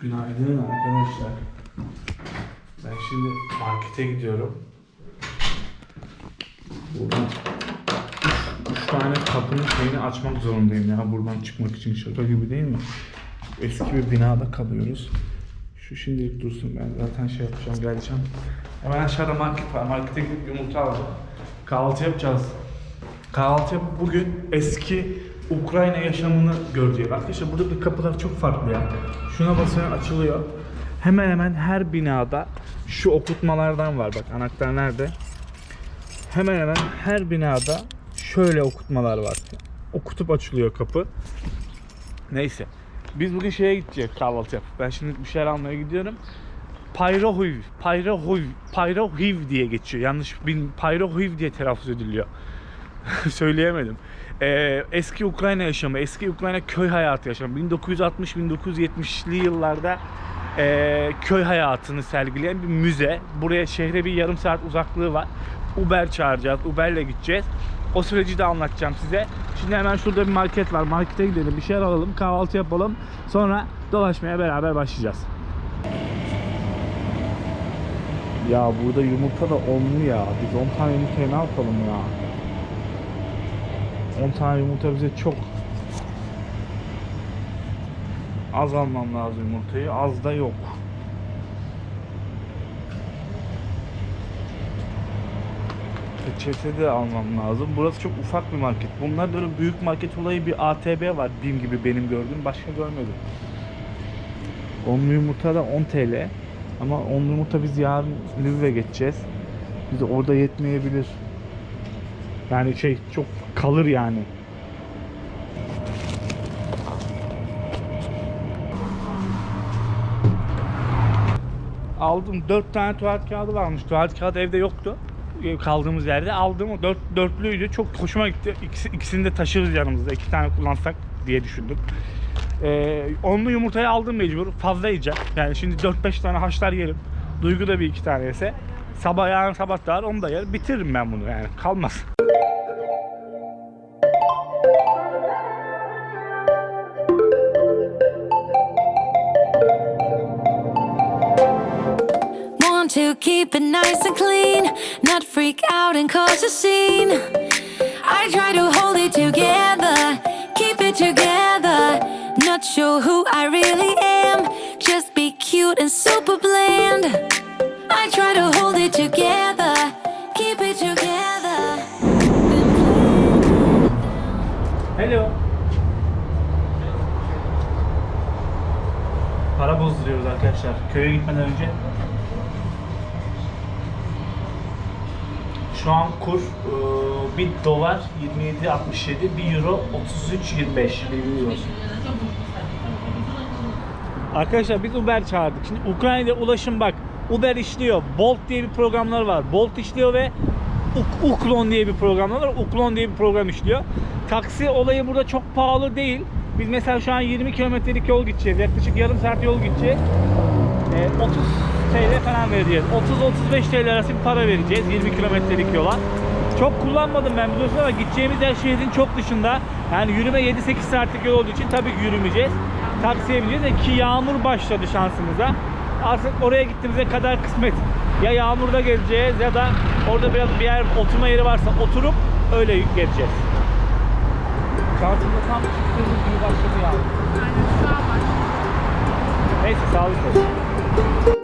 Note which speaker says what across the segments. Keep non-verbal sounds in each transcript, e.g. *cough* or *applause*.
Speaker 1: Günaydın arkadaşlar. Ben şimdi markete gidiyorum. Buradan üç, üç tane kapının şeyini açmak zorundayım ya buradan çıkmak için şaka gibi değil mi? Eski bir binada kalıyoruz. Şu şimdilik dursun ben zaten şey yapacağım geleceğim. Hemen aşağıda market var. Markete gidip yumurta alacağım. Kahvaltı yapacağız. Kahvaltı yapıp bugün eski Ukrayna yaşamını göreceğiz. Arkadaşlar burada bir kapılar çok farklı ya. Şuna basıyor açılıyor. Hemen hemen her binada şu okutmalardan var. Bak anahtar nerede? Hemen hemen her binada şöyle okutmalar var. Okutup açılıyor kapı. Neyse. Biz bugün şeye gideceğiz kahvaltı yapıp. Ben şimdi bir şeyler almaya gidiyorum. Pyrohiv, Pyrohiv, Pyrohiv diye geçiyor. Yanlış bin Pyrohiv diye telaffuz ediliyor. *laughs* Söyleyemedim. Ee, eski Ukrayna yaşamı, eski Ukrayna köy hayatı yaşamı. 1960-1970'li yıllarda ee, köy hayatını sergileyen bir müze. Buraya şehre bir yarım saat uzaklığı var. Uber çağıracağız, Uber'le gideceğiz. O süreci de anlatacağım size. Şimdi hemen şurada bir market var. Markete gidelim, bir şeyler alalım, kahvaltı yapalım. Sonra dolaşmaya beraber başlayacağız. Ya burada yumurta da onlu ya. Biz 10 tane yumurtaya ne yapalım ya? 10 tane yumurta bize çok. Az almam lazım yumurtayı. Az da yok. Reçete de almam lazım. Burası çok ufak bir market. Bunlar böyle büyük market olayı bir ATB var. BİM gibi benim gördüğüm. Başka görmedim. Onlu yumurta da 10 TL. Ama onlu yumurta biz yarın Lviv'e geçeceğiz. Bize orada yetmeyebilir. Yani şey çok kalır yani. Aldım 4 tane tuvalet kağıdı varmış. Tuvalet kağıdı evde yoktu. Ee, Kaldığımız yerde aldım. O dört, dörtlüydü. Çok hoşuma gitti. İkisi, ikisini de taşırız yanımızda. iki tane kullansak diye düşündüm. Ee, onlu yumurtayı aldım mecbur. Fazla yiyeceğim. Yani şimdi 4-5 tane haşlar yerim. Duygu da bir iki tane. Sabah yarın sabah da var, onu da yer. Bitiririm ben bunu yani. Kalmaz.
Speaker 2: Keep it nice and clean, not freak out and cause a scene. I try to hold it together, keep it together. Not sure who I really am, just be cute and super bland. I try to hold it together, keep it together.
Speaker 1: Hello. Para bozduruyoruz arkadaşlar. Köye gitmeden önce. Şu an kur e, 1 dolar 27.67, 1 euro 33.25. Bilginiz olsun. Arkadaşlar biz Uber çağırdık. Şimdi Ukrayna'da ulaşım bak Uber işliyor. Bolt diye bir programlar var. Bolt işliyor ve Uk- Uklon diye bir programlar var. Uklon diye bir program işliyor. Taksi olayı burada çok pahalı değil. Biz mesela şu an 20 kilometrelik yol gideceğiz. Yaklaşık yarım saat yol gideceğiz. Ee, 30 TL falan vereceğiz. 30-35 TL arası bir para vereceğiz 20 kilometrelik yola. Çok kullanmadım ben biliyorsun ama gideceğimiz yer şehrin çok dışında. Yani yürüme 7-8 saatlik yol olduğu için tabii ki yürümeyeceğiz. Taksiye bineceğiz de ki yağmur başladı şansımıza. Artık oraya gittiğimize kadar kısmet. Ya yağmurda gezeceğiz ya da orada biraz bir yer oturma yeri varsa oturup öyle gezeceğiz. Şansımda tam çıktığımız gibi başladı yağmur. Neyse sağlık olsun.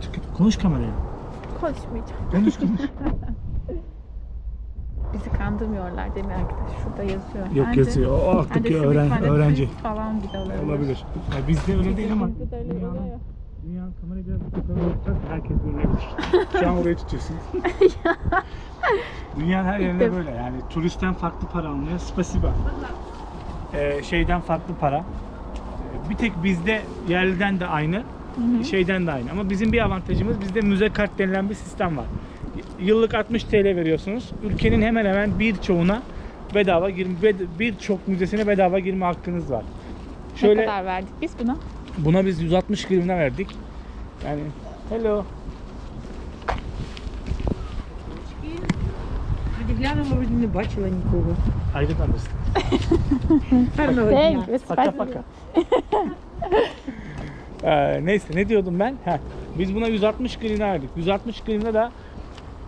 Speaker 1: Ticket. Konuş kameraya.
Speaker 3: Konuşmayacağım.
Speaker 1: Konuş konuş. *laughs*
Speaker 3: Bizi kandırmıyorlar değil mi arkadaş? Şurada yazıyor.
Speaker 1: Yok
Speaker 3: Bence-
Speaker 1: yazıyor. O
Speaker 3: bence
Speaker 1: alttaki
Speaker 3: sizinki
Speaker 1: öğren,
Speaker 3: hani
Speaker 1: öğrenci.
Speaker 3: turist falan bile olabilir.
Speaker 1: Olabilir. Ya bizde öyle değil ama
Speaker 3: Bizde de öyle
Speaker 1: dünyanın kamerayı biraz yukarı tutsak herkes görünebilir. Şu an orayı tutuyorsun. *laughs* Dünyanın her yerinde böyle yani turistten farklı para alınıyor. Spasiba. Ee, şeyden farklı para. Ee, Bir tek bizde yerliden de aynı, şeyden de aynı. Ama bizim bir avantajımız bizde müze kart denilen bir sistem var. Y- Yıllık 60 TL veriyorsunuz. Ülkenin hemen hemen birçoğuna bedava girme, bed- birçok müzesine bedava girme hakkınız var.
Speaker 3: Ne kadar verdik biz buna?
Speaker 1: Buna biz 160 grivna verdik. Yani hello.
Speaker 4: Глянула, вроде не бачила нікого.
Speaker 1: I didn't understand.
Speaker 4: Гарного
Speaker 3: Thank
Speaker 4: дня.
Speaker 3: you.
Speaker 1: Paka
Speaker 3: Спасибо.
Speaker 1: paka. *laughs* Ee, neyse ne diyordum ben? Heh, biz buna 160 grivna verdik. 160 grivna da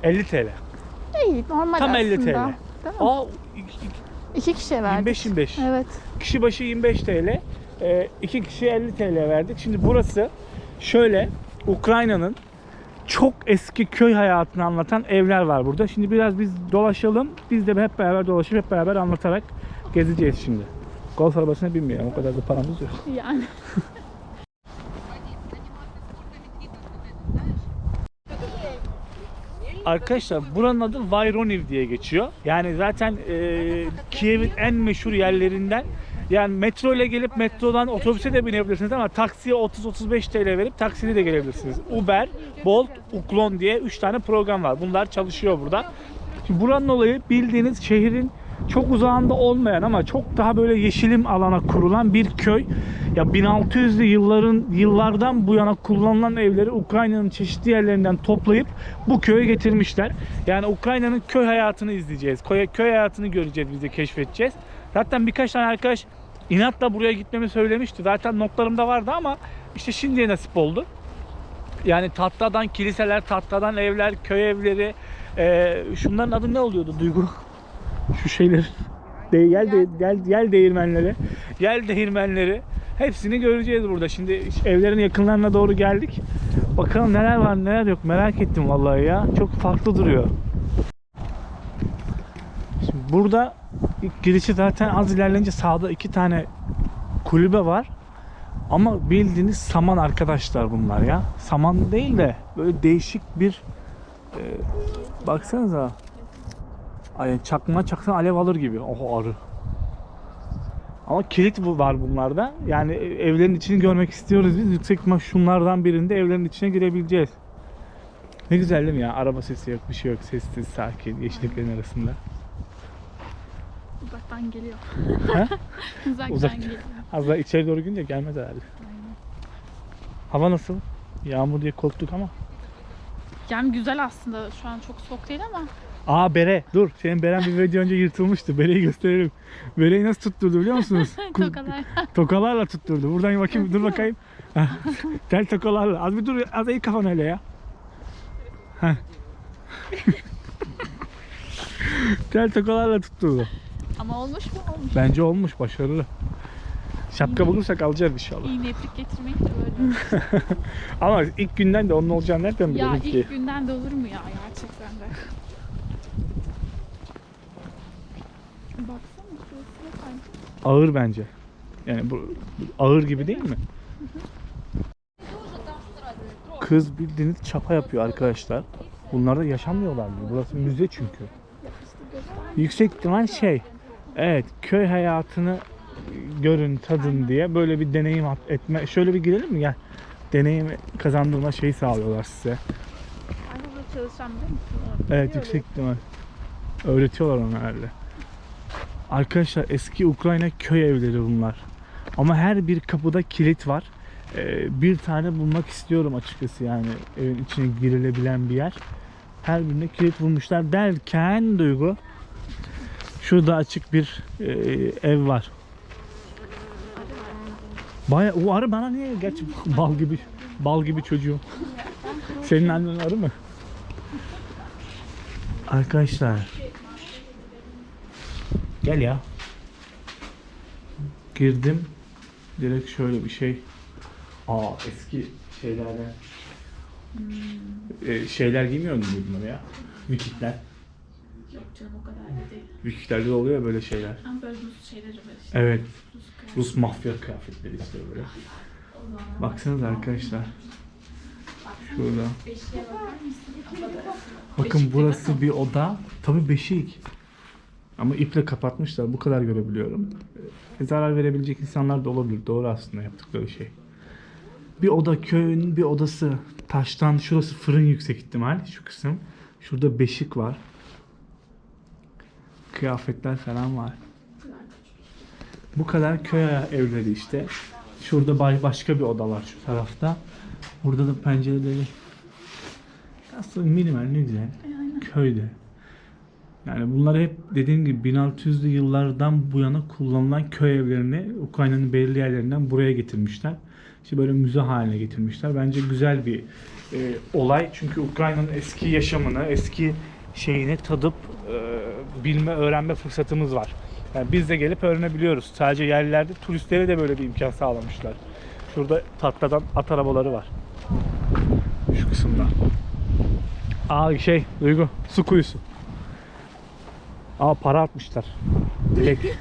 Speaker 1: 50 TL.
Speaker 3: İyi normal
Speaker 1: Tam
Speaker 3: aslında.
Speaker 1: 50 TL.
Speaker 3: Mi?
Speaker 1: Aa,
Speaker 3: İki kişiye verdik.
Speaker 1: 25-25.
Speaker 3: Evet.
Speaker 1: Kişi başı 25 TL. Ee, iki kişi 50 TL verdik. Şimdi burası şöyle Ukrayna'nın çok eski köy hayatını anlatan evler var burada. Şimdi biraz biz dolaşalım. Biz de hep beraber dolaşıp hep beraber anlatarak gezeceğiz şimdi. Golf arabasına binmiyorum. O kadar da paramız yok.
Speaker 3: Yani. *laughs*
Speaker 1: Arkadaşlar buranın adı Vayroniv diye geçiyor. Yani zaten e, Kiev'in en meşhur yerlerinden. Yani metro ile gelip metrodan otobüse de binebilirsiniz ama taksiye 30-35 TL verip taksiyle de gelebilirsiniz. Uber, Bolt, Uklon diye 3 tane program var. Bunlar çalışıyor burada. Şimdi buranın olayı bildiğiniz şehrin çok uzağında olmayan ama çok daha böyle yeşilim alana kurulan bir köy. Ya 1600'lü yılların yıllardan bu yana kullanılan evleri Ukrayna'nın çeşitli yerlerinden toplayıp bu köye getirmişler. Yani Ukrayna'nın köy hayatını izleyeceğiz. Köy, köy hayatını göreceğiz, biz de keşfedeceğiz. Zaten birkaç tane arkadaş inatla buraya gitmemi söylemişti. Zaten notlarımda vardı ama işte şimdiye nasip oldu. Yani tahtadan kiliseler, tahtadan evler, köy evleri. Eee, şunların adı ne oluyordu Duygu? Şu şeyler. De, yel, de, yel, yel değirmenleri. Yel değirmenleri. Hepsini göreceğiz burada. Şimdi evlerin yakınlarına doğru geldik. Bakalım neler var neler yok merak ettim vallahi ya. Çok farklı duruyor. Şimdi burada ilk girişi zaten az ilerleyince sağda iki tane kulübe var. Ama bildiğiniz saman arkadaşlar bunlar ya. Saman değil de böyle değişik bir e, baksanıza. Ay çakma çaksan alev alır gibi. Oho arı. Ama kilit bu var bunlarda. Yani e, evlerin içini görmek istiyoruz biz. Yüksek ihtimal şunlardan birinde evlerin içine girebileceğiz. Ne güzel değil mi ya? Araba sesi yok, bir şey yok. Sessiz, sakin, yeşilliklerin arasında.
Speaker 3: Uzaktan geliyor.
Speaker 1: Ha? *laughs*
Speaker 3: Uzaktan
Speaker 1: Uzaktan.
Speaker 3: geliyor.
Speaker 1: Az daha içeri doğru gidince gelmez herhalde. Hava nasıl? Yağmur diye korktuk ama.
Speaker 3: Yani güzel aslında. Şu an çok soğuk değil ama.
Speaker 1: Aa bere. Dur. Senin beren bir video önce yırtılmıştı. Bereyi gösterelim. Bereyi nasıl tutturdu biliyor musunuz? *laughs*
Speaker 3: Tokalar.
Speaker 1: Tokalarla tutturdu. Buradan bakayım. Dur bakayım. Tel tokalarla. Az bir dur. Az iyi kafan öyle ya. *laughs* Tel tokalarla tutturdu.
Speaker 3: Ama olmuş mu? Olmuş.
Speaker 1: Bence olmuş. Başarılı. Şapka bulursak alacağız inşallah.
Speaker 3: İğne iplik getirmeyi de böyle. *laughs*
Speaker 1: Ama ilk günden de onun olacağını nereden
Speaker 3: ya
Speaker 1: bilelim ki?
Speaker 3: ilk günden de olur mu ya gerçekten de. Baksana şurası sanki.
Speaker 1: Ağır bence. Yani bu, bu ağır gibi değil mi? Kız bildiğiniz çapa yapıyor arkadaşlar. Bunlar da yaşamıyorlar mı? Burası müze çünkü. Yüksek ihtimal şey. Evet, köy hayatını görün, tadın diye böyle bir deneyim etme. Şöyle bir girelim mi? Gel. Deneyim kazandırma şeyi sağlıyorlar size.
Speaker 3: Ay burada çalışacağım biliyor musun?
Speaker 1: Evet yüksek ihtimal. Öğretiyorlar onu herhalde. Arkadaşlar eski Ukrayna köy evleri bunlar. Ama her bir kapıda kilit var. Ee, bir tane bulmak istiyorum açıkçası yani evin içine girilebilen bir yer. Her birine kilit vurmuşlar derken Duygu şurada açık bir e, ev var. Baya o arı bana niye gerçi *laughs* bal gibi bal gibi çocuğum. Senin annen arı mı? Arkadaşlar. Gel ya. Girdim. Direkt şöyle bir şey. Aa eski şeylerden. e, şeyler giymiyor mu bunları ya? Vikingler.
Speaker 3: Yok canım o kadar da değil.
Speaker 1: Vikinglerde de oluyor ya böyle şeyler.
Speaker 3: Ama böyle Rus şeyleri var işte.
Speaker 1: Evet.
Speaker 3: Rus kıyafet.
Speaker 1: Rus mafya kıyafetleri işte böyle. Baksanıza arkadaşlar. Şurada. Bakın burası bir oda. Tabii beşik. Ama iple kapatmışlar. Bu kadar görebiliyorum. E, zarar verebilecek insanlar da olabilir. Doğru aslında yaptıkları şey. Bir oda köyün bir odası. Taştan şurası fırın yüksek ihtimal. Şu kısım. Şurada beşik var. Kıyafetler falan var. Bu kadar köy evleri işte. Şurada ba- başka bir oda var şu tarafta. Burada da pencereleri aslında minimal ne güzel. Köyde. Yani bunlar hep dediğim gibi 1600'lü yıllardan bu yana kullanılan köy evlerini Ukrayna'nın belirli yerlerinden buraya getirmişler. İşte böyle müze haline getirmişler. Bence güzel bir e, olay. Çünkü Ukrayna'nın eski yaşamını, eski şeyini tadıp e, bilme, öğrenme fırsatımız var. Yani biz de gelip öğrenebiliyoruz. Sadece yerlilerde turistlere de böyle bir imkan sağlamışlar. Şurada tatlıdan at arabaları var. Şu kısımda. Aa şey Duygu su kuyusu. Aa para atmışlar. Dilek. *laughs*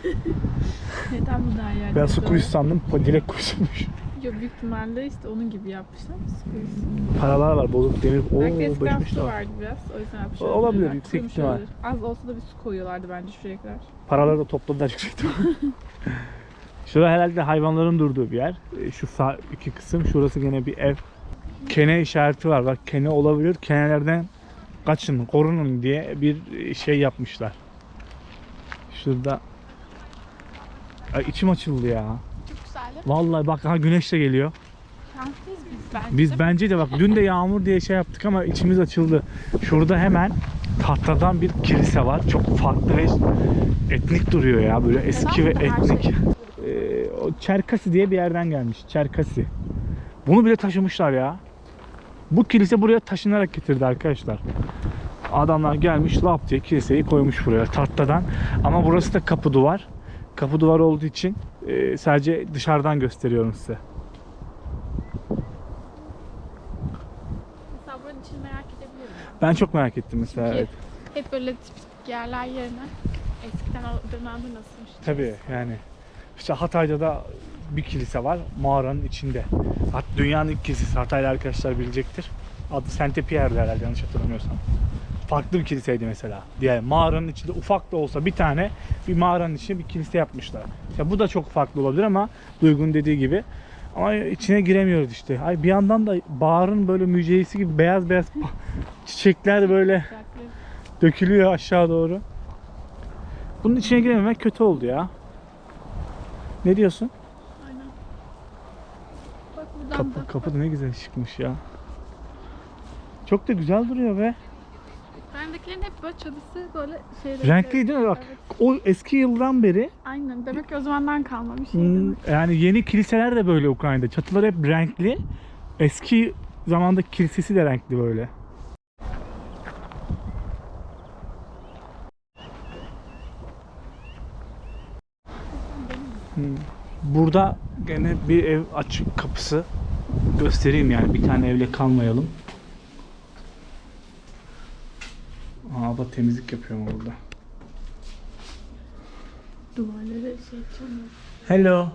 Speaker 3: Neden bu da yer?
Speaker 1: Ben su kuyusu sandım. Dilek kuyusuymuş.
Speaker 3: Yok büyük ihtimalle işte onun gibi yapmışlar. Su kuyusu.
Speaker 1: Paralar var bozuk demir. Oo
Speaker 3: Belki de eskiden su vardı biraz. O yüzden yapmışlar.
Speaker 1: Olabilir, yüksek ihtimal.
Speaker 3: Az olsa da bir su koyuyorlardı bence şuraya kadar.
Speaker 1: Paraları da topladılar yüksek ihtimal. *laughs* Şurada herhalde hayvanların durduğu bir yer. E, Şu sağ iki kısım. Şurası gene bir ev. Kene işareti var. Bak kene olabilir. Kenelerden kaçın, korunun diye bir şey yapmışlar. Şurada Ay, içim açıldı ya.
Speaker 3: Çok güzeldi.
Speaker 1: Vallahi bak ha güneş de geliyor.
Speaker 3: Şanslıyız biz bence.
Speaker 1: Biz bence de bak dün de yağmur diye şey yaptık ama içimiz açıldı. Şurada hemen tahtadan bir kilise var. Çok farklı ve etnik duruyor ya. Böyle eski ve etnik.
Speaker 3: şey.
Speaker 1: Ee, o Çerkasi diye bir yerden gelmiş. Çerkasi. Bunu bile taşımışlar ya. Bu kilise buraya taşınarak getirdi arkadaşlar. Adamlar gelmiş lap diye kiliseyi koymuş buraya tahtadan. Ama burası da kapı duvar. Kapı duvar olduğu için e, sadece dışarıdan gösteriyorum size.
Speaker 3: Mesela buranın içini merak edebilirim.
Speaker 1: Ben çok merak ettim mesela.
Speaker 3: Çünkü
Speaker 1: evet.
Speaker 3: hep böyle tipik yerler yerine eskiden o dönemde nasılmış?
Speaker 1: Tabii yani. İşte Hatay'da da bir kilise var mağaranın içinde. Hat dünyanın ilk kilisesi. Hataylı arkadaşlar bilecektir. Adı Saint Pierre'di herhalde yanlış hatırlamıyorsam. Farklı bir kiliseydi mesela. Diğer mağaranın içinde ufak da olsa bir tane bir mağaranın içine bir kilise yapmışlar. İşte bu da çok farklı olabilir ama Duygu'nun dediği gibi. Ama içine giremiyoruz işte. Ay bir yandan da baharın böyle müjdesi gibi beyaz beyaz *laughs* çiçekler böyle dökülüyor aşağı doğru. Bunun içine girememek kötü oldu ya. Ne diyorsun?
Speaker 3: Aynen. Bak buradan
Speaker 1: Kapı,
Speaker 3: da.
Speaker 1: kapı da ne güzel çıkmış ya. Çok da güzel duruyor be.
Speaker 3: Bendekilerin hep böyle çatısı böyle şey
Speaker 1: Renkli değil mi? Bak
Speaker 3: Evet.
Speaker 1: o eski yıldan beri
Speaker 3: Aynen. Demek ki o zamandan kalma bir şey.
Speaker 1: hmm,
Speaker 3: demek.
Speaker 1: yani yeni kiliseler de böyle Ukrayna'da. Çatılar hep renkli. Eski zamanda kilisesi de renkli böyle. Hmm. Burada gene bir ev açık kapısı göstereyim yani bir tane evle kalmayalım. Abla temizlik yapıyorum orada.
Speaker 3: Duvarları şey çalıyor.
Speaker 1: Hello.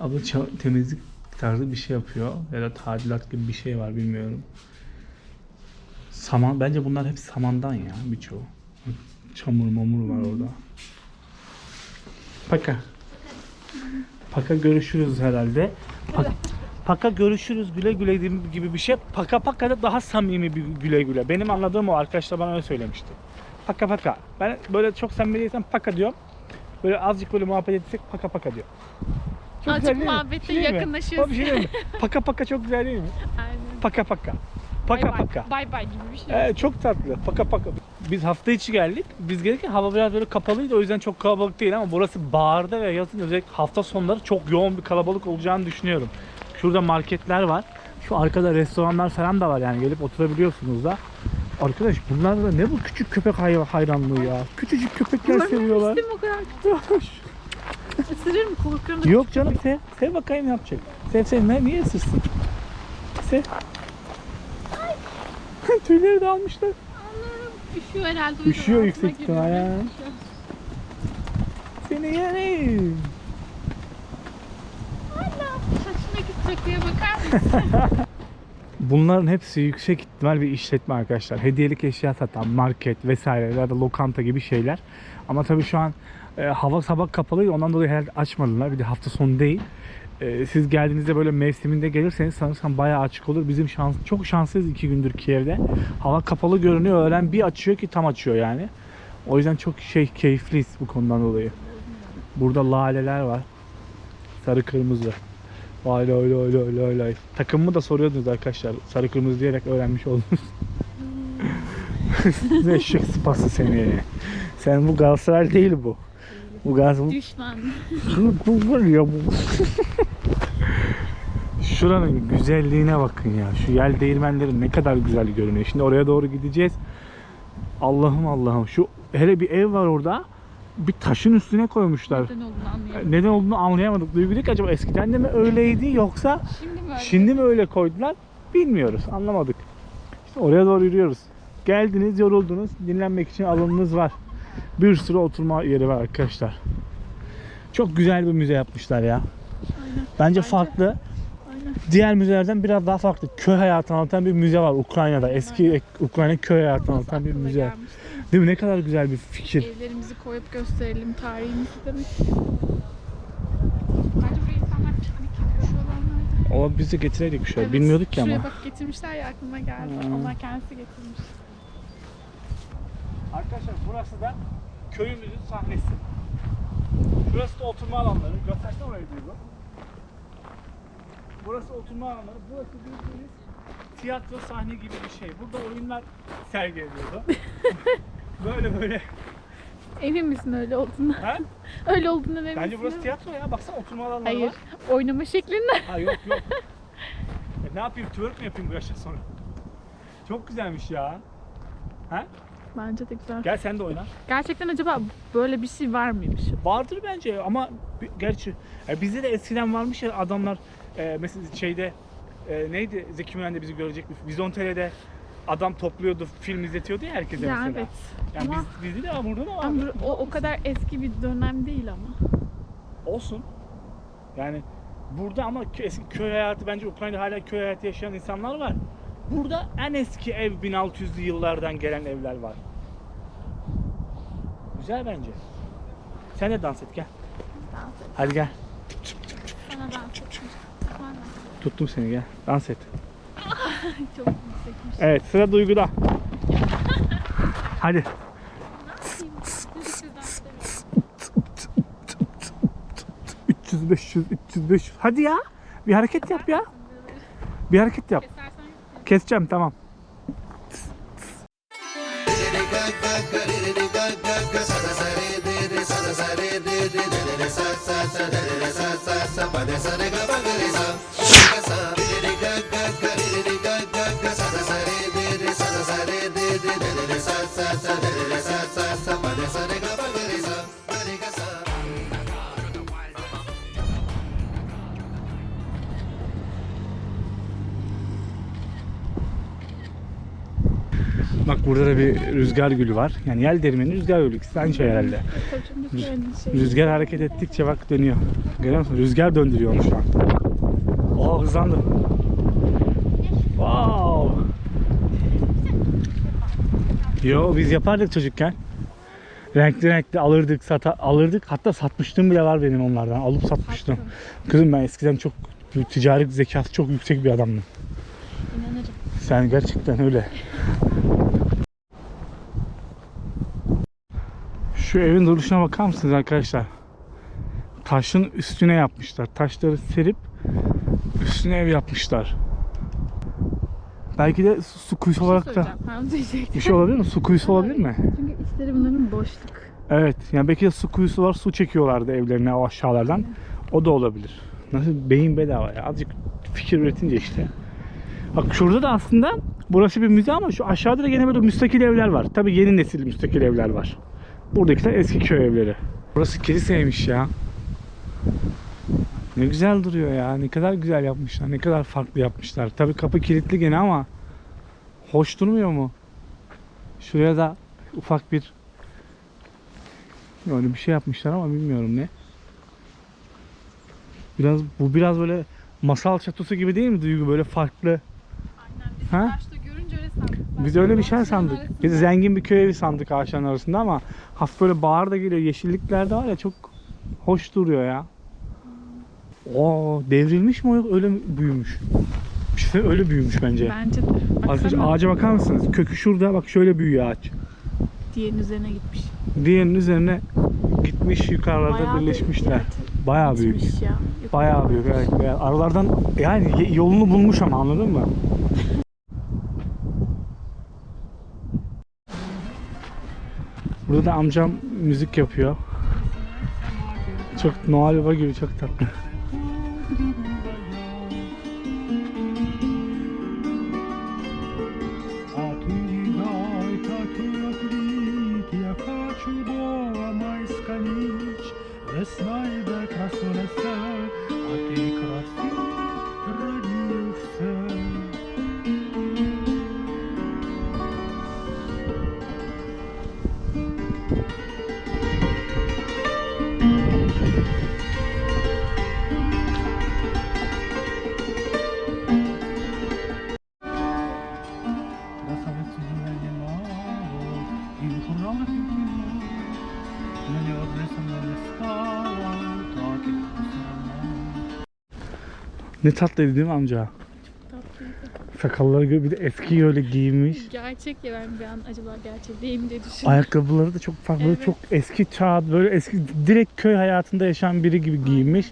Speaker 1: Abla temizlik tarzı bir şey yapıyor ya da tadilat gibi bir şey var bilmiyorum. Saman bence bunlar hep samandan ya birçoğu. Çamur mamur var orada. Paka. Paka görüşürüz herhalde. Pa- Paka görüşürüz güle güle gibi bir şey. Paka paka da daha samimi bir güle güle. Benim anladığım o arkadaşlar bana öyle söylemişti. Paka paka. Ben böyle çok samimi değilsem paka diyorum. Böyle azıcık böyle muhabbet etsek paka paka diyor. Çok
Speaker 3: Azıcık
Speaker 1: güzel değil
Speaker 3: muhabbette
Speaker 1: şey bir şey değil mi? Paka paka çok güzel değil mi? *laughs*
Speaker 3: Aynen.
Speaker 1: Paka paka. Paka
Speaker 3: bay.
Speaker 1: paka.
Speaker 3: Bay bay gibi bir şey.
Speaker 1: Evet, çok tatlı. Paka paka. Biz hafta içi geldik. Biz gelirken hava biraz böyle kapalıydı. O yüzden çok kalabalık değil ama burası baharda ve yazın özellikle hafta sonları çok yoğun bir kalabalık olacağını düşünüyorum. Şurada marketler var. Şu arkada restoranlar falan da var yani gelip oturabiliyorsunuz da. Arkadaş bunlar da ne bu küçük köpek hay- hayranlığı ya. Küçücük köpekler seviyorlar.
Speaker 3: İstim o kadar kötü. Isırır mı? Korkuyorum da.
Speaker 1: Yok canım sev. Sev bakayım ne yapacak. Sev sev ne niye ısırsın? Sev. *laughs* Tüyleri de almışlar.
Speaker 3: Üşüyor herhalde. o yüzden
Speaker 1: Üşüyor
Speaker 3: altına
Speaker 1: yüksek
Speaker 3: giriyor.
Speaker 1: ihtimal ya. Seni yerim.
Speaker 3: Takıya bakar mısın? *laughs*
Speaker 1: Bunların hepsi yüksek ihtimal bir işletme arkadaşlar. Hediyelik eşya satan market vesaire ya da lokanta gibi şeyler. Ama tabii şu an e, hava sabah kapalıydı ondan dolayı herhalde açmadılar. Bir de hafta sonu değil. E, siz geldiğinizde böyle mevsiminde gelirseniz sanırsam bayağı açık olur. Bizim şans çok şanslıyız iki gündür Kiev'de. Hava kapalı görünüyor. Öğlen bir açıyor ki tam açıyor yani. O yüzden çok şey keyifliyiz bu konudan dolayı. Burada laleler var. Sarı kırmızı. Vay lay lay lay lay lay. Takımımı da soruyordunuz arkadaşlar. Sarı kırmızı diyerek öğrenmiş oldunuz. *laughs* ne şık sıpası seni. Sen bu Galatasaray değil bu. Bu Galatasaray.
Speaker 3: Düşman.
Speaker 1: Bu var ya bu. Şuranın güzelliğine bakın ya. Şu yel değirmenleri ne kadar güzel görünüyor. Şimdi oraya doğru gideceğiz. Allah'ım Allah'ım. Şu hele bir ev var orada. Bir taşın üstüne koymuşlar.
Speaker 3: Neden olduğunu anlayamadım.
Speaker 1: Neden olduğunu anlayamadık. Duygu dedi ki acaba eskiden de mi öyleydi yoksa
Speaker 3: Şimdi mi öyle?
Speaker 1: şimdi mi öyle koydular bilmiyoruz. Anlamadık. İşte oraya doğru yürüyoruz. Geldiniz, yoruldunuz. Dinlenmek için alanınız var. Bir sürü oturma yeri var arkadaşlar. Çok güzel bir müze yapmışlar ya.
Speaker 3: Aynen.
Speaker 1: Bence
Speaker 3: Bence-
Speaker 1: farklı.
Speaker 3: Aynen.
Speaker 1: Diğer müzelerden biraz daha farklı. Köy hayatını anlatan bir müze var Ukrayna'da. Eski Ukrayna köy hayatını anlatan bir müze.
Speaker 3: gelmişti.
Speaker 1: Değil mi? Ne kadar güzel bir fikir.
Speaker 3: Evlerimizi koyup gösterelim tarihimizi demek. Bence buraya insanlar piknik yapıyor şu alanlarda.
Speaker 1: O biz de getireydik şöyle.
Speaker 3: Evet,
Speaker 1: Bilmiyorduk ki
Speaker 3: Şuraya
Speaker 1: ama.
Speaker 3: bak getirmişler ya aklıma geldi.
Speaker 1: Hmm.
Speaker 3: Onlar kendisi getirmiş.
Speaker 1: Arkadaşlar burası da köyümüzün sahnesi. Burası da oturma alanları. Göstersene orayı Duygu. Burası oturma alanları. Burası bildiğiniz tiyatro sahne gibi bir şey. Burada oyunlar sergileniyordu. *laughs* böyle böyle.
Speaker 3: Emin misin öyle olduğunu?
Speaker 1: Ha? *laughs*
Speaker 3: öyle olduğunu emin
Speaker 1: Bence
Speaker 3: misin,
Speaker 1: burası tiyatro ya. Baksana oturma alanları
Speaker 3: Hayır.
Speaker 1: var.
Speaker 3: Oynama şeklinde.
Speaker 1: Ha yok yok. E, ne yapayım? Twerk mi yapayım bu yaştan sonra? Çok güzelmiş ya. Ha?
Speaker 3: Bence de güzel.
Speaker 1: Gel sen de oyna.
Speaker 3: Gerçekten acaba böyle bir şey var mıymış?
Speaker 1: Vardır bence ama bi- gerçi e, bizde de eskiden varmış ya adamlar e, mesela şeyde e, neydi Zeki Müren de bizi görecek Vizontele'de adam topluyordu film izletiyordu ya herkese
Speaker 3: Ya
Speaker 1: mesela.
Speaker 3: evet.
Speaker 1: Yani
Speaker 3: Ama-
Speaker 1: biz, bizde de var burada da var.
Speaker 3: Ama o, o kadar eski bir dönem değil ama.
Speaker 1: Olsun. Yani burada ama kö- eski köy hayatı bence Ukrayna'da hala köy hayatı yaşayan insanlar var. Burada en eski ev 1600'lü yıllardan gelen evler var. Güzel bence. Sen de dans et gel.
Speaker 3: Dans et.
Speaker 1: Hadi gel.
Speaker 3: Sana dans. Bana.
Speaker 1: Tuttum seni gel. Dans et.
Speaker 3: Çok yüksekmiş.
Speaker 1: Evet sıra Duygu'da. Hadi.
Speaker 3: Edin.
Speaker 1: 300 500 300 500. Hadi ya. Bir hareket yap ya. Bir hareket yap. Keseceğim tamam. Bak burada da bir rüzgar gülü var. Yani yel değirmeni rüzgar gülü. İkisi aynı şey herhalde. Rüzgar hareket ettikçe bak dönüyor. Görüyor musun? Rüzgar döndürüyor onu şu an. Oha hızlandı. Wow. Yo biz yapardık çocukken. Renkli renkli alırdık, sata, alırdık. Hatta satmıştım bile var benim onlardan. Alıp satmıştım. Kızım ben eskiden çok ticaret zekası çok yüksek bir adamdım.
Speaker 3: İnanırım.
Speaker 1: Sen gerçekten öyle. Şu evin duruşuna bakar mısınız arkadaşlar? Taşın üstüne yapmışlar. Taşları serip üstüne ev yapmışlar. Belki de su, su kuyusu olarak da bir şey olabilir mi? Su kuyusu olabilir mi?
Speaker 3: Çünkü içleri bunların boşluk.
Speaker 1: Evet. Yani belki de su kuyusu var. Su çekiyorlardı evlerine o aşağılardan. O da olabilir. Nasıl beyin bedava ya. Azıcık fikir üretince işte. Bak şurada da aslında burası bir müze ama şu aşağıda da gene böyle müstakil evler var. Tabii yeni nesil müstakil evler var. Buradakiler eski köy evleri. Burası kiliseymiş ya. Ne güzel duruyor ya. Ne kadar güzel yapmışlar. Ne kadar farklı yapmışlar. Tabii kapı kilitli gene ama Hoş durmuyor mu? Şuraya da ufak bir öyle bir şey yapmışlar ama bilmiyorum ne. Biraz bu biraz böyle masal çatısı gibi değil mi Duygu böyle farklı.
Speaker 3: Aynen biz
Speaker 1: Ha?
Speaker 3: başta görünce öyle sandık.
Speaker 1: Biz öyle bir şey sandık. Biz zengin bir köy evi sandık ağaçların arasında ama hafif böyle bahar da geliyor. Yeşillikler de var ya çok hoş duruyor ya. Oo devrilmiş mi o öyle büyümüş? Söyleyeyim, öyle büyümüş bence.
Speaker 3: Bence de. Baksana
Speaker 1: ağaca bakar mısınız? Kökü şurada bak şöyle büyüyor ağaç.
Speaker 3: diğerinin üzerine gitmiş.
Speaker 1: Diğerinin üzerine gitmiş yukarılarda
Speaker 3: Bayağı
Speaker 1: birleşmişler. Bayağı büyük.
Speaker 3: Ya.
Speaker 1: Bayağı büyük evet. Aralardan yani yolunu bulmuş ama anladın mı? Burada da amcam müzik yapıyor. Çok Noel Baba gibi çok tatlı.
Speaker 5: А ты не дай
Speaker 1: Ne tatlıydı değil mi amca?
Speaker 3: Tatlıydı.
Speaker 1: Sakalları gibi bir de eski öyle giyinmiş.
Speaker 3: Gerçek ya ben bir an acaba gerçek değil mi diye düşündüm.
Speaker 1: Ayakkabıları da çok farklı.
Speaker 3: Evet.
Speaker 1: Çok eski çağ, böyle eski direkt köy hayatında yaşayan biri gibi giyinmiş.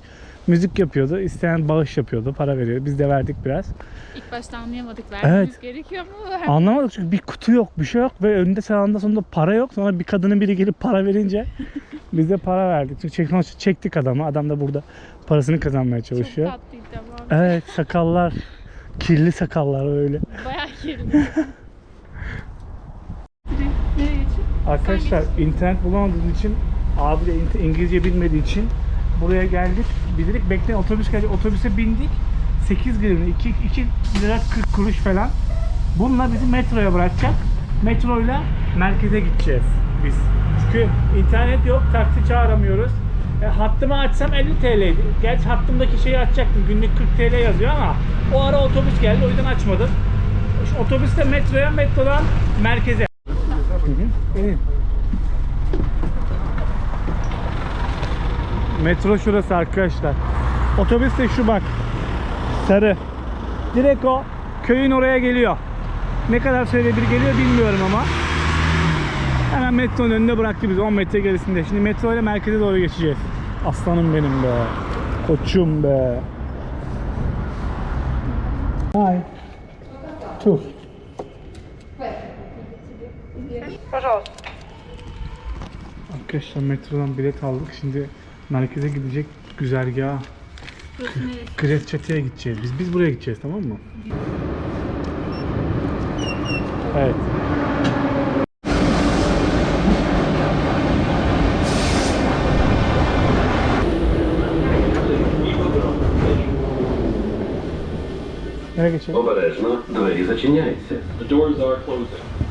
Speaker 1: Müzik yapıyordu. isteyen bağış yapıyordu. Para veriyor. Biz de verdik biraz.
Speaker 3: İlk başta anlayamadık vermemiz
Speaker 1: Evet.
Speaker 3: gerekiyor mu? *laughs*
Speaker 1: Anlamadık çünkü bir kutu yok, bir şey yok ve önünde sağında sonunda para yok. Sonra bir kadının biri gelip para verince *laughs* biz de para verdik. Çünkü çek- çektik adamı. Adam da burada parasını kazanmaya
Speaker 3: Çok
Speaker 1: çalışıyor.
Speaker 3: tatlıydı ama.
Speaker 1: Evet, sakallar, kirli sakallar öyle.
Speaker 3: Bayağı kirli. Nereye?
Speaker 1: Arkadaşlar internet bulamadığımız için abi de İng- İngilizce bilmediği için buraya geldik. Biz dedik bekleyin otobüs gelecek. Otobüse bindik. 8 grivne 2, 2 lira 40 kuruş falan. Bununla bizi metroya bırakacak. Metroyla merkeze gideceğiz biz. Çünkü internet yok, taksi çağıramıyoruz. E, hattımı açsam 50 TL'ydi. Gerçi hattımdaki şeyi açacaktım. Günlük 40 TL yazıyor ama o ara otobüs geldi. O yüzden açmadım. Şu otobüste metroya, metrodan merkeze. Hı hı. İyi. Metro şurası arkadaşlar. Otobüs de şu bak. Sarı. Direkt o köyün oraya geliyor. Ne kadar sürede bir geliyor bilmiyorum ama. Hemen metronun önünde bıraktı bizi 10 metre gerisinde. Şimdi metro ile merkeze doğru geçeceğiz. Aslanım benim be. Koçum be. Hi. Two. Arkadaşlar metrodan bilet aldık. Şimdi merkeze gidecek güzergaha
Speaker 3: Burası neresi?
Speaker 1: Gret Çatı'ya gideceğiz. Biz biz buraya gideceğiz tamam mı? Evet. Nereye geçelim?
Speaker 6: Обережно, двері зачиняються.
Speaker 7: The doors are closing.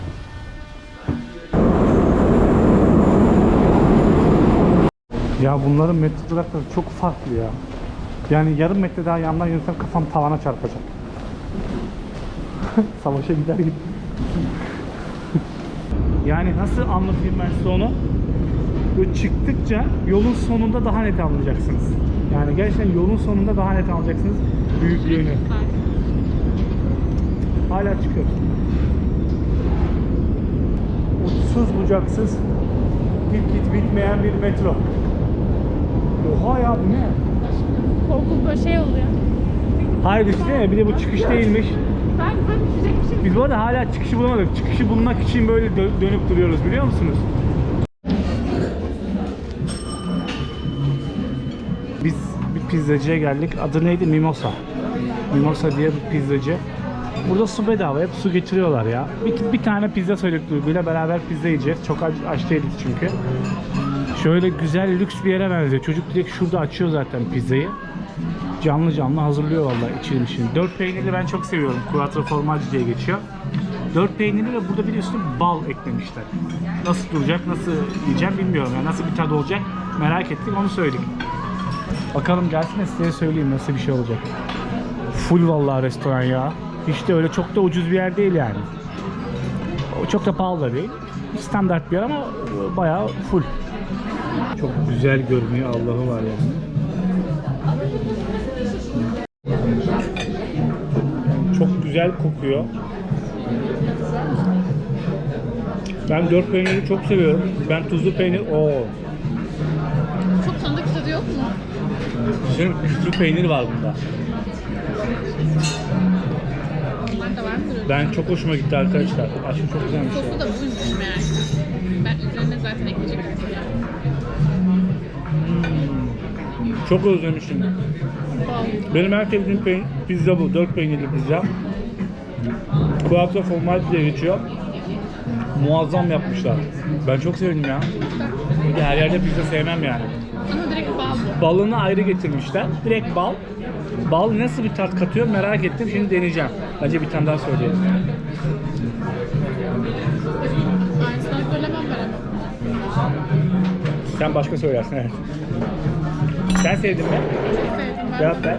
Speaker 1: Ya bunların durakları çok farklı ya. Yani yarım metre daha yandan yürüsem kafam tavana çarpacak. *laughs* Savaşa gider gibi. *laughs* yani nasıl anlatayım ben size onu? Böyle çıktıkça yolun sonunda daha net anlayacaksınız. Yani gerçekten yolun sonunda daha net anlayacaksınız büyüklüğünü. Hala çıkıyoruz. Uçsuz bucaksız git git bitmeyen bir metro. Oha ya bu ne?
Speaker 3: Korkup böyle şey oluyor.
Speaker 1: Hayır düşünsene bir de bu çıkış değilmiş.
Speaker 3: Sanki böyle düşecek bir şey.
Speaker 1: Biz bu arada hala çıkışı bulamadık. Çıkışı bulmak için böyle dö- dönüp duruyoruz biliyor musunuz? Biz bir pizzacıya geldik. Adı neydi? Mimosa. Mimosa diye bir pizzacı. Burada su bedava. Hep su getiriyorlar ya. Bir, bir tane pizza söyledik Duygu'yla beraber pizza yiyeceğiz. Çok aç, aç değiliz çünkü. Şöyle güzel lüks bir yere benziyor. Çocuk direkt şurada açıyor zaten pizzayı. Canlı canlı hazırlıyor vallahi içini şimdi. Dört peynirli ben çok seviyorum. Quattro formaggi diye geçiyor. Dört peynirli ve burada bir bal eklemişler. Nasıl duracak, nasıl yiyeceğim bilmiyorum. Yani nasıl bir tadı olacak merak ettim onu söyleyeyim. Bakalım gelsin de size söyleyeyim nasıl bir şey olacak. Full vallahi restoran ya. Hiç de öyle çok da ucuz bir yer değil yani. Çok da pahalı da değil. Standart bir yer ama bayağı full. Çok güzel görünüyor. Allah'ı var yani. Çok güzel kokuyor. Ben dört peyniri çok seviyorum. Ben tuzlu peynir... Oo.
Speaker 3: Çok tanıdık tadı yok mu?
Speaker 1: Güzel güçlü peynir var bunda.
Speaker 3: Ben de var mıdır?
Speaker 1: Ben çok hoşuma gitti arkadaşlar. Aşkım çok güzelmiş. ya.
Speaker 3: Sosu da buymuş meğerse. Ben üzerine zaten ekleyecektim.
Speaker 1: Çok özlemişim. Benim en sevdiğim pizza bu. Dört peynirli pizza. Quattro formaggio diye geçiyor. Muazzam yapmışlar. Ben çok sevdim ya. Bir de Her yerde pizza sevmem yani.
Speaker 3: Ama direkt bal.
Speaker 1: Balını ayrı getirmişler. Direkt bal. Bal nasıl bir tat katıyor merak ettim. Şimdi deneyeceğim. Bence bir tane daha söyleyelim.
Speaker 3: Aynısından söylemem ben.
Speaker 1: Sen başka söylersin evet. Sen sevdin mi?
Speaker 3: Çok sevdim ben.
Speaker 1: Cevap ver.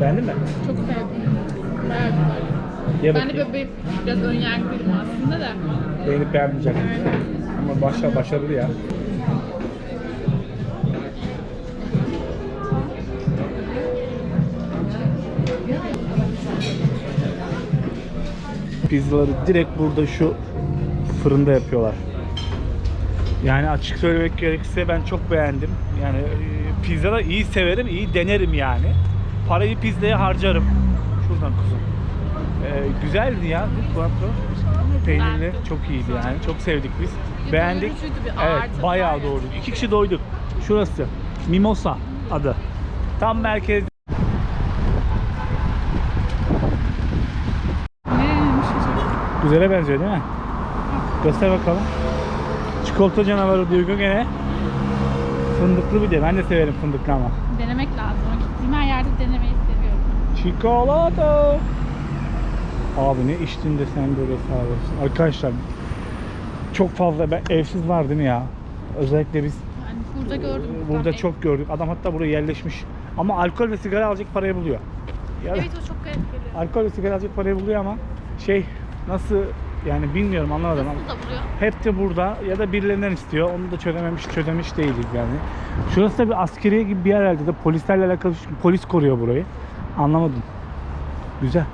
Speaker 1: Beğendin mi?
Speaker 3: Çok sevdim. Bayağı güzel.
Speaker 1: Ye
Speaker 3: Ben de
Speaker 1: bakayım.
Speaker 3: böyle bir, biraz ön yargılıydım aslında da.
Speaker 1: Beğenip beğenmeyecek. Ama başla başarılı ya. Pizzaları direkt burada şu fırında yapıyorlar. Yani açık söylemek gerekirse ben çok beğendim. Yani pizza da iyi severim, iyi denerim yani. Parayı pizzaya harcarım. Şuradan kuzum. Ee, güzeldi ya. Quattro peynirli çok iyiydi yani. Çok sevdik biz. Beğendik. Evet, bayağı doğru. İki kişi doyduk. Şurası. Mimosa adı. Tam
Speaker 3: bu?
Speaker 1: Güzele benziyor değil mi? Göster bakalım. Çikolata canavarı Duygu gene. Fındıklı bir de. Ben de severim fındıklı ama.
Speaker 3: Denemek lazım. O Gittiğim her yerde denemeyi seviyorum.
Speaker 1: Çikolata. Abi ne içtin de sen böyle sağ olasın. Arkadaşlar çok fazla ben, evsiz var değil mi ya? Özellikle biz
Speaker 3: Yani burada gördüm.
Speaker 1: burada
Speaker 3: Ben-
Speaker 1: çok gördük. Adam hatta buraya yerleşmiş. Ama alkol ve sigara alacak parayı buluyor. Ya,
Speaker 3: Evet o çok garip geliyor.
Speaker 1: Alkol ve sigara alacak parayı buluyor ama şey nasıl yani bilmiyorum anlamadım ama
Speaker 3: Nasıl da vuruyor?
Speaker 1: hep de burada ya da birilerinden istiyor. Onu da çözememiş, çözemiş değiliz yani. Şurası da bir askeriye gibi bir yer herhalde de polislerle alakalı polis koruyor burayı. Anlamadım. Güzel.